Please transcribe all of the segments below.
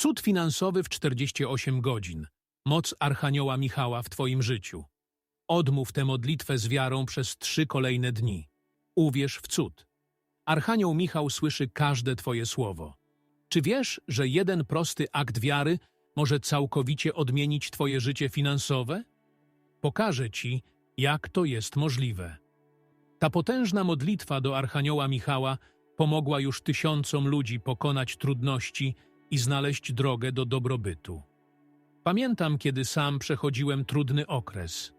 Cud finansowy w 48 godzin. Moc Archanioła Michała w Twoim życiu. Odmów tę modlitwę z wiarą przez trzy kolejne dni. Uwierz w cud. Archanioł Michał słyszy każde Twoje słowo. Czy wiesz, że jeden prosty akt wiary może całkowicie odmienić Twoje życie finansowe? Pokażę Ci, jak to jest możliwe. Ta potężna modlitwa do Archanioła Michała pomogła już tysiącom ludzi pokonać trudności i znaleźć drogę do dobrobytu. Pamiętam, kiedy sam przechodziłem trudny okres.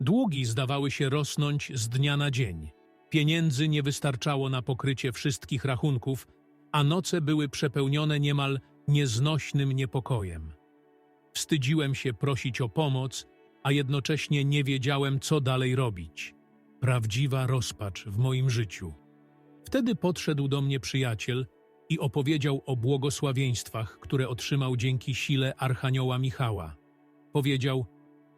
Długi zdawały się rosnąć z dnia na dzień. Pieniędzy nie wystarczało na pokrycie wszystkich rachunków, a noce były przepełnione niemal nieznośnym niepokojem. Wstydziłem się prosić o pomoc, a jednocześnie nie wiedziałem, co dalej robić. Prawdziwa rozpacz w moim życiu. Wtedy podszedł do mnie przyjaciel i opowiedział o błogosławieństwach, które otrzymał dzięki sile Archanioła Michała. Powiedział,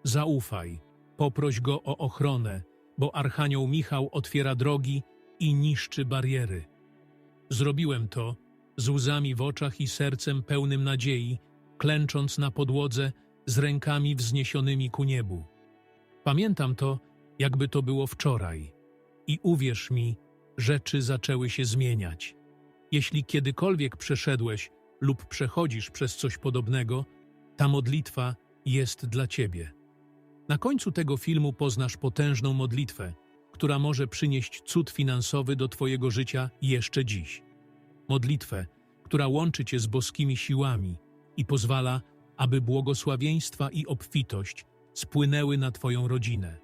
zaufaj, poproś go o ochronę, bo Archanioł Michał otwiera drogi i niszczy bariery. Zrobiłem to, z łzami w oczach i sercem pełnym nadziei, klęcząc na podłodze z rękami wzniesionymi ku niebu. Pamiętam to, jakby to było wczoraj. I uwierz mi, rzeczy zaczęły się zmieniać. Jeśli kiedykolwiek przeszedłeś lub przechodzisz przez coś podobnego, ta modlitwa jest dla ciebie. Na końcu tego filmu poznasz potężną modlitwę, która może przynieść cud finansowy do Twojego życia jeszcze dziś. Modlitwę, która łączy Cię z boskimi siłami i pozwala, aby błogosławieństwa i obfitość spłynęły na Twoją rodzinę.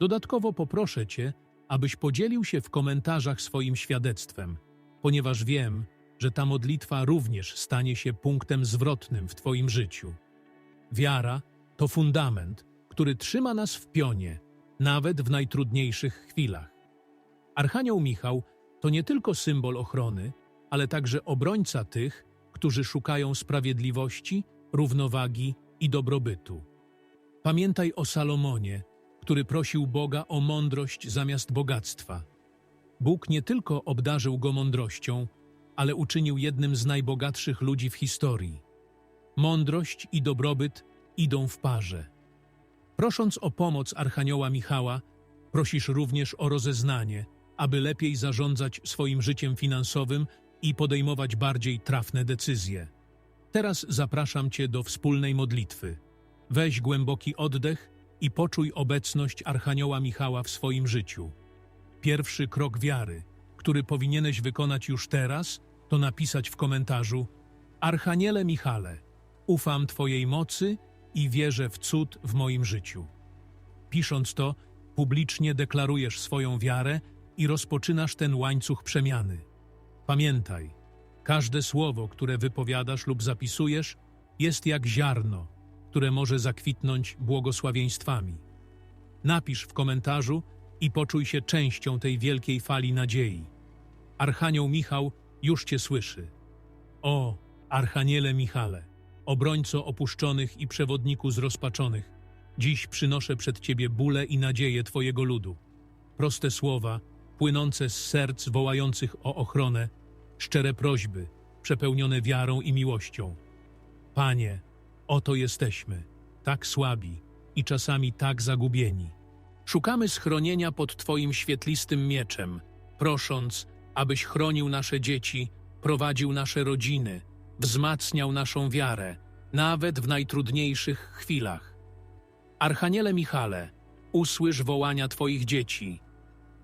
Dodatkowo poproszę Cię, abyś podzielił się w komentarzach swoim świadectwem, ponieważ wiem, że ta modlitwa również stanie się punktem zwrotnym w Twoim życiu. Wiara to fundament, który trzyma nas w pionie, nawet w najtrudniejszych chwilach. Archanioł Michał to nie tylko symbol ochrony, ale także obrońca tych, którzy szukają sprawiedliwości, równowagi i dobrobytu. Pamiętaj o Salomonie, który prosił Boga o mądrość zamiast bogactwa. Bóg nie tylko obdarzył go mądrością, ale uczynił jednym z najbogatszych ludzi w historii. Mądrość i dobrobyt idą w parze. Prosząc o pomoc Archanioła Michała, prosisz również o rozeznanie, aby lepiej zarządzać swoim życiem finansowym i podejmować bardziej trafne decyzje. Teraz zapraszam Cię do wspólnej modlitwy. Weź głęboki oddech i poczuj obecność Archanioła Michała w swoim życiu. Pierwszy krok wiary, który powinieneś wykonać już teraz, to napisać w komentarzu Archaniele Michale, ufam Twojej mocy i wierzę w cud w moim życiu. Pisząc to, publicznie deklarujesz swoją wiarę i rozpoczynasz ten łańcuch przemiany. Pamiętaj, każde słowo, które wypowiadasz lub zapisujesz, jest jak ziarno, które może zakwitnąć błogosławieństwami. Napisz w komentarzu i poczuj się częścią tej wielkiej fali nadziei. Archanioł Michał już Cię słyszy. O, Archaniele Michale, obrońco opuszczonych i przewodniku zrozpaczonych, dziś przynoszę przed Ciebie bóle i nadzieję Twojego ludu. Proste słowa, płynące z serc wołających o ochronę, szczere prośby, przepełnione wiarą i miłością. Panie, oto jesteśmy, tak słabi i czasami tak zagubieni. Szukamy schronienia pod Twoim świetlistym mieczem, prosząc, abyś chronił nasze dzieci, prowadził nasze rodziny, wzmacniał naszą wiarę, nawet w najtrudniejszych chwilach. Archaniele Michale, usłysz wołania Twoich dzieci.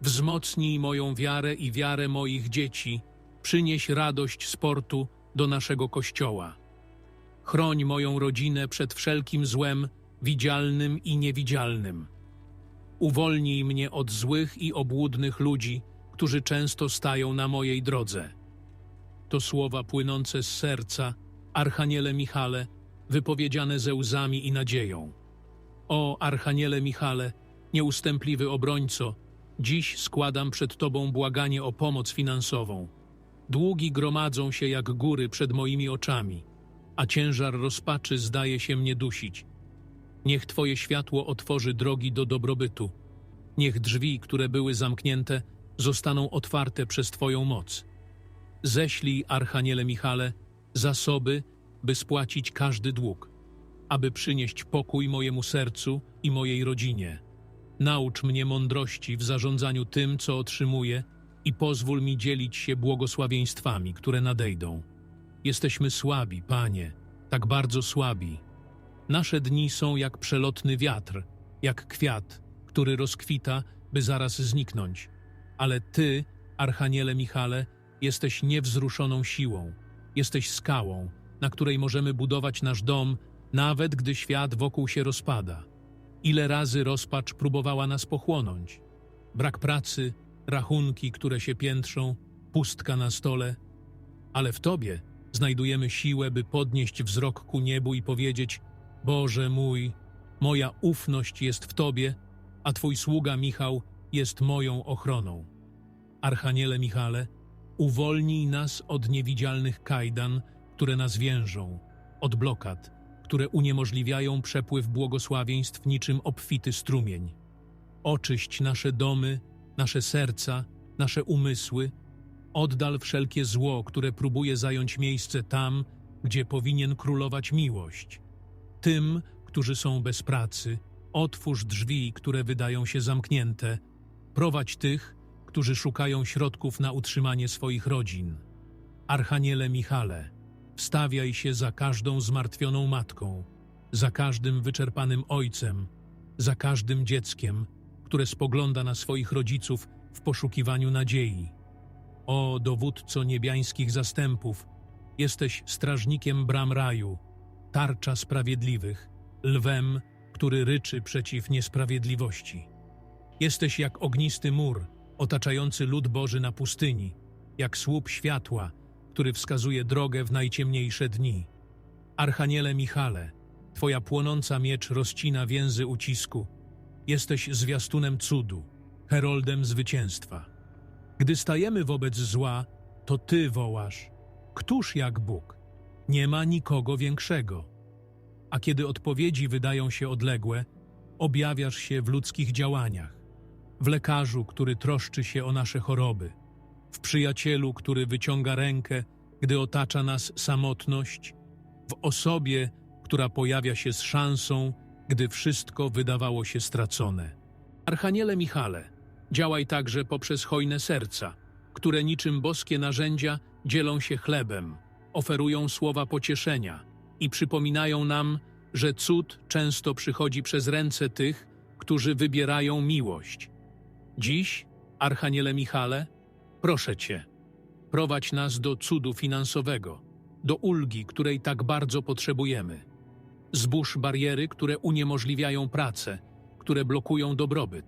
Wzmocnij moją wiarę i wiarę moich dzieci, przynieś radość sportu do naszego Kościoła. Chroń moją rodzinę przed wszelkim złem, widzialnym i niewidzialnym. Uwolnij mnie od złych i obłudnych ludzi, którzy często stają na mojej drodze. To słowa płynące z serca, Archaniele Michale, wypowiedziane ze łzami i nadzieją. O, Archaniele Michale, nieustępliwy obrońco, dziś składam przed Tobą błaganie o pomoc finansową. Długi gromadzą się jak góry przed moimi oczami, a ciężar rozpaczy zdaje się mnie dusić. Niech Twoje światło otworzy drogi do dobrobytu. Niech drzwi, które były zamknięte, zostaną otwarte przez Twoją moc. Ześlij, Archaniele Michale, zasoby by spłacić każdy dług, aby przynieść pokój mojemu sercu i mojej rodzinie. Naucz mnie mądrości w zarządzaniu tym, co otrzymuję i pozwól mi dzielić się błogosławieństwami, które nadejdą. Jesteśmy słabi, Panie, tak bardzo słabi. Nasze dni są jak przelotny wiatr, jak kwiat, który rozkwita, by zaraz zniknąć. Ale Ty, Archaniele Michale, jesteś niewzruszoną siłą. Jesteś skałą, na której możemy budować nasz dom, nawet gdy świat wokół się rozpada. Ile razy rozpacz próbowała nas pochłonąć? Brak pracy, rachunki, które się piętrzą, pustka na stole. Ale w Tobie znajdujemy siłę, by podnieść wzrok ku niebu i powiedzieć: Boże mój, moja ufność jest w Tobie, a Twój sługa Michał jest moją ochroną. Archaniele Michale, uwolnij nas od niewidzialnych kajdan, które nas więżą, od blokad, które uniemożliwiają przepływ błogosławieństw niczym obfity strumień. Oczyść nasze domy, nasze serca, nasze umysły, oddal wszelkie zło, które próbuje zająć miejsce tam, gdzie powinien królować miłość. Tym, którzy są bez pracy, otwórz drzwi, które wydają się zamknięte, prowadź tych, którzy szukają środków na utrzymanie swoich rodzin. Archaniele Michale, wstawiaj się za każdą zmartwioną matką, za każdym wyczerpanym ojcem, za każdym dzieckiem, które spogląda na swoich rodziców w poszukiwaniu nadziei. O dowódco niebiańskich zastępów, jesteś strażnikiem bram raju, tarcza sprawiedliwych, lwem, który ryczy przeciw niesprawiedliwości. Jesteś jak ognisty mur, otaczający lud Boży na pustyni, jak słup światła, który wskazuje drogę w najciemniejsze dni. Archaniele Michale, Twoja płonąca miecz rozcina więzy ucisku. Jesteś zwiastunem cudu, heroldem zwycięstwa. Gdy stajemy wobec zła, to Ty wołasz. Któż jak Bóg? Nie ma nikogo większego. A kiedy odpowiedzi wydają się odległe, objawiasz się w ludzkich działaniach. W lekarzu, który troszczy się o nasze choroby. W przyjacielu, który wyciąga rękę, gdy otacza nas samotność. W osobie, która pojawia się z szansą, gdy wszystko wydawało się stracone. Archaniele Michale, działaj także poprzez hojne serca, które niczym boskie narzędzia dzielą się chlebem, oferują słowa pocieszenia i przypominają nam, że cud często przychodzi przez ręce tych, którzy wybierają miłość. Dziś, Archaniele Michale, proszę Cię, prowadź nas do cudu finansowego, do ulgi, której tak bardzo potrzebujemy. Zbóż bariery, które uniemożliwiają pracę, które blokują dobrobyt.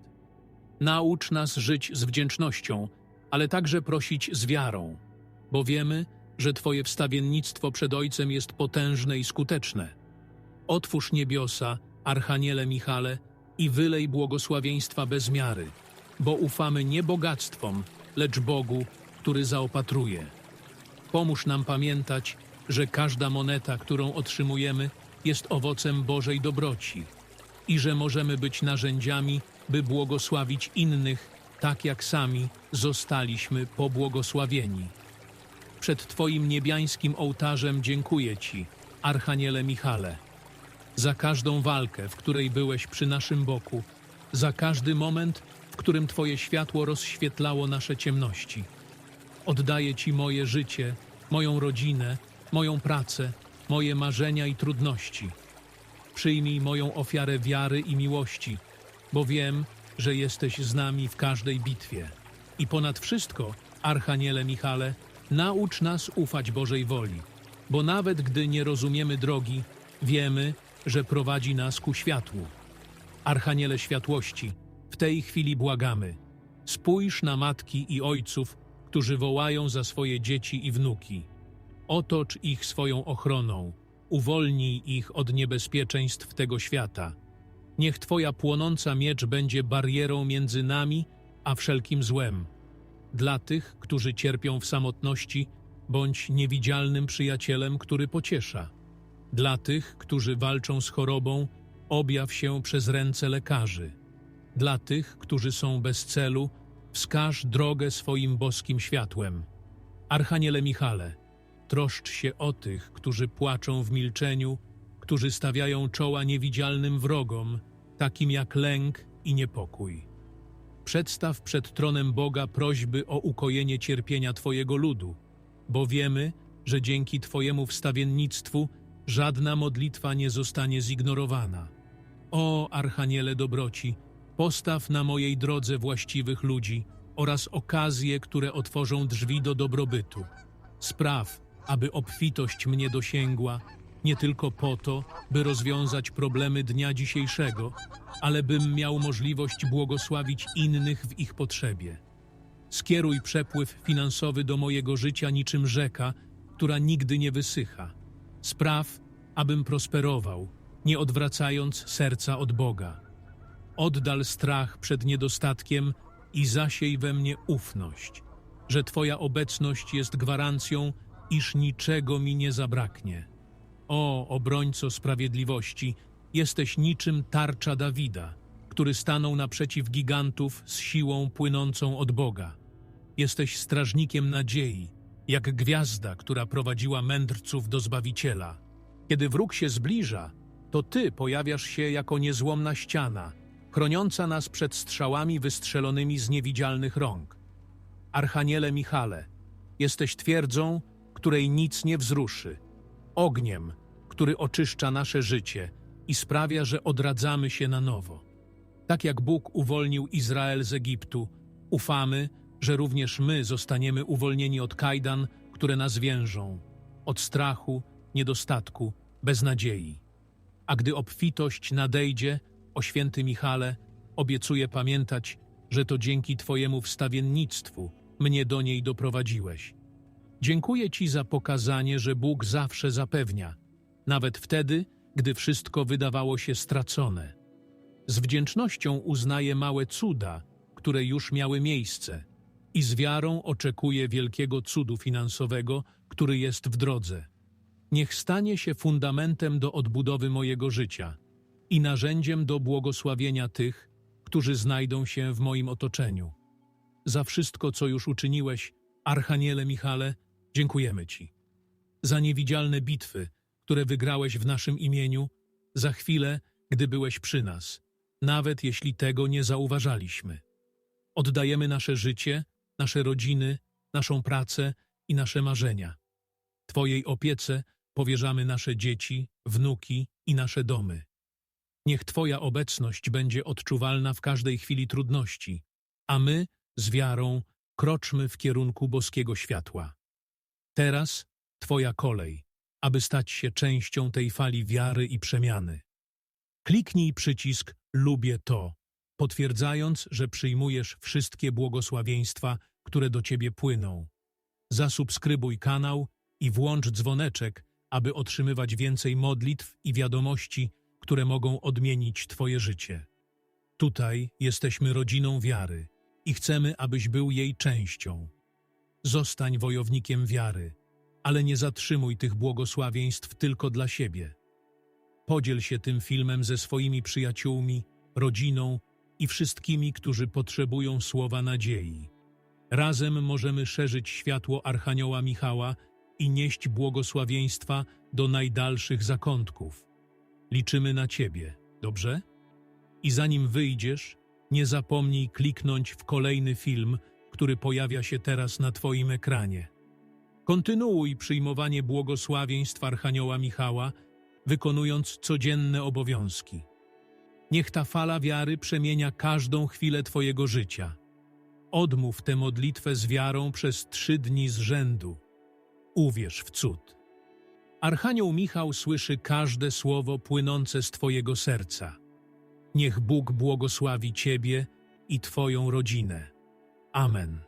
Naucz nas żyć z wdzięcznością, ale także prosić z wiarą, bo wiemy, że Twoje wstawiennictwo przed Ojcem jest potężne i skuteczne. Otwórz niebiosa, Archaniele Michale, i wylej błogosławieństwa bez miary, bo ufamy nie bogactwom, lecz Bogu, który zaopatruje. Pomóż nam pamiętać, że każda moneta, którą otrzymujemy, jest owocem Bożej dobroci i że możemy być narzędziami, by błogosławić innych, tak jak sami zostaliśmy pobłogosławieni. Przed Twoim niebiańskim ołtarzem dziękuję Ci, Archaniele Michale, za każdą walkę, w której byłeś przy naszym boku, za każdy moment, w którym Twoje światło rozświetlało nasze ciemności. Oddaję Ci moje życie, moją rodzinę, moją pracę, moje marzenia i trudności. Przyjmij moją ofiarę wiary i miłości, bo wiem, że jesteś z nami w każdej bitwie. I ponad wszystko, Archaniele Michale, naucz nas ufać Bożej woli, bo nawet gdy nie rozumiemy drogi, wiemy, że prowadzi nas ku światłu. Archaniele światłości, w tej chwili błagamy. Spójrz na matki i ojców, którzy wołają za swoje dzieci i wnuki. Otocz ich swoją ochroną, uwolnij ich od niebezpieczeństw tego świata. Niech Twoja płonąca miecz będzie barierą między nami a wszelkim złem. Dla tych, którzy cierpią w samotności, bądź niewidzialnym przyjacielem, który pociesza. Dla tych, którzy walczą z chorobą, objaw się przez ręce lekarzy. Dla tych, którzy są bez celu, wskaż drogę swoim boskim światłem. Archaniele Michale, troszcz się o tych, którzy płaczą w milczeniu, którzy stawiają czoła niewidzialnym wrogom, takim jak lęk i niepokój. Przedstaw przed tronem Boga prośby o ukojenie cierpienia Twojego ludu, bo wiemy, że dzięki Twojemu wstawiennictwu żadna modlitwa nie zostanie zignorowana. O, Archaniele dobroci, postaw na mojej drodze właściwych ludzi oraz okazje, które otworzą drzwi do dobrobytu. Spraw, aby obfitość mnie dosięgła, nie tylko po to, by rozwiązać problemy dnia dzisiejszego, ale bym miał możliwość błogosławić innych w ich potrzebie. Skieruj przepływ finansowy do mojego życia niczym rzeka, która nigdy nie wysycha. Spraw, abym prosperował, nie odwracając serca od Boga. Oddal strach przed niedostatkiem i zasiej we mnie ufność, że Twoja obecność jest gwarancją, iż niczego mi nie zabraknie. O, obrońco sprawiedliwości, jesteś niczym tarcza Dawida, który stanął naprzeciw gigantów z siłą płynącą od Boga. Jesteś strażnikiem nadziei, jak gwiazda, która prowadziła mędrców do Zbawiciela. Kiedy wróg się zbliża, to Ty pojawiasz się jako niezłomna ściana, chroniąca nas przed strzałami wystrzelonymi z niewidzialnych rąk. Archaniele Michale, jesteś twierdzą, której nic nie wzruszy, ogniem, który oczyszcza nasze życie i sprawia, że odradzamy się na nowo. Tak jak Bóg uwolnił Izrael z Egiptu, ufamy, że również my zostaniemy uwolnieni od kajdan, które nas więżą, od strachu, niedostatku, beznadziei. A gdy obfitość nadejdzie, o święty Michale, obiecuję pamiętać, że to dzięki Twojemu wstawiennictwu mnie do niej doprowadziłeś. Dziękuję Ci za pokazanie, że Bóg zawsze zapewnia, nawet wtedy, gdy wszystko wydawało się stracone. Z wdzięcznością uznaję małe cuda, które już miały miejsce i z wiarą oczekuję wielkiego cudu finansowego, który jest w drodze. Niech stanie się fundamentem do odbudowy mojego życia i narzędziem do błogosławienia tych, którzy znajdą się w moim otoczeniu. Za wszystko, co już uczyniłeś, Archaniele Michale, dziękujemy Ci. Za niewidzialne bitwy, które wygrałeś w naszym imieniu, za chwilę, gdy byłeś przy nas, nawet jeśli tego nie zauważaliśmy. Oddajemy nasze życie, nasze rodziny, naszą pracę i nasze marzenia. Twojej opiece powierzamy nasze dzieci, wnuki i nasze domy. Niech Twoja obecność będzie odczuwalna w każdej chwili trudności, a my, z wiarą, kroczmy w kierunku boskiego światła. Teraz Twoja kolej, aby stać się częścią tej fali wiary i przemiany. Kliknij przycisk Lubię to, potwierdzając, że przyjmujesz wszystkie błogosławieństwa, które do Ciebie płyną. Zasubskrybuj kanał i włącz dzwoneczek, aby otrzymywać więcej modlitw i wiadomości, które mogą odmienić Twoje życie. Tutaj jesteśmy rodziną wiary i chcemy, abyś był jej częścią. Zostań wojownikiem wiary, ale nie zatrzymuj tych błogosławieństw tylko dla siebie. Podziel się tym filmem ze swoimi przyjaciółmi, rodziną i wszystkimi, którzy potrzebują słowa nadziei. Razem możemy szerzyć światło Archanioła Michała i nieść błogosławieństwa do najdalszych zakątków. Liczymy na Ciebie, dobrze? I zanim wyjdziesz, nie zapomnij kliknąć w kolejny film, który pojawia się teraz na Twoim ekranie. Kontynuuj przyjmowanie błogosławieństw Archanioła Michała, wykonując codzienne obowiązki. Niech ta fala wiary przemienia każdą chwilę Twojego życia. Odmów tę modlitwę z wiarą przez trzy dni z rzędu. Uwierz w cud. Archanioł Michał słyszy każde słowo płynące z Twojego serca. Niech Bóg błogosławi Ciebie i Twoją rodzinę. Amen.